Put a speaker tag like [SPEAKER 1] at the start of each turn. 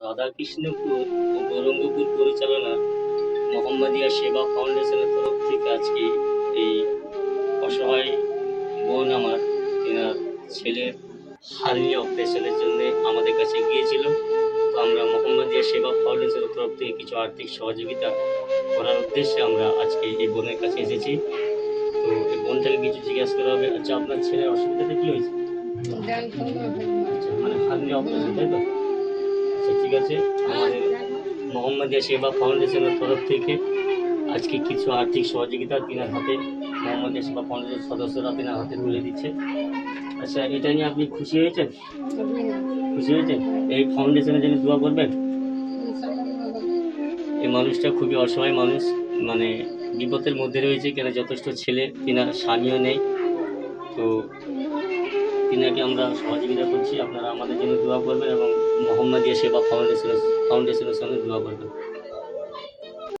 [SPEAKER 1] রাধাকৃষ্ণপুর ও গৌরঙ্গপুর পরিচালনা মোহাম্মদিয়া সেবা ফাউন্ডেশনের তরফ থেকে আজকে এই অসহায় বোন আমার তেনার ছেলের হার্নি অপারেশনের জন্য আমাদের কাছে গিয়েছিল। তো আমরা মোহাম্মদিয়া সেবা ফাউন্ডেশনের তরফ থেকে কিছু আর্থিক সহযোগিতা করার উদ্দেশ্যে আমরা আজকে এই বোনের কাছে এসেছি। তো এই বোনটাকে কিছু জিজ্ঞাসা করা হবে। আচ্ছা আপনার ছেলের অসুবিধাটা কী হয়েছে? আচ্ছা মানে হার্নি অপারেশন তাই তো? ঠিক আছে? আমাদের মোহাম্মদিয়া সেবা ফাউন্ডেশনের তরফ থেকে আজকে কিছু আর্থিক সহযোগিতা তিনার হাতে মোহাম্মদিয়া সেবা ফাউন্ডেশনের সদস্যরা তিনার হাতে তুলে দিচ্ছে। আচ্ছা এটা নিয়ে আপনি খুশি হয়েছেন? খুশি হয়েছেন? এই ফাউন্ডেশনের জন্য দোয়া করবেন? এই মানুষটা খুবই অসহায় মানুষ মানে বিপদের মধ্যে রয়েছে কেন যথেষ্ট ছেলে, তিনার স্বামীও নেই। তো তিনাকে আমরা সহযোগিতা করছি। আপনারা আমাদের জন্য দোয়া করবেন এবং মোহাম্মদিয়া সেবা ফাউন্ডেশনের ফাউন্ডেশনের সঙ্গে দোয়া করবেন।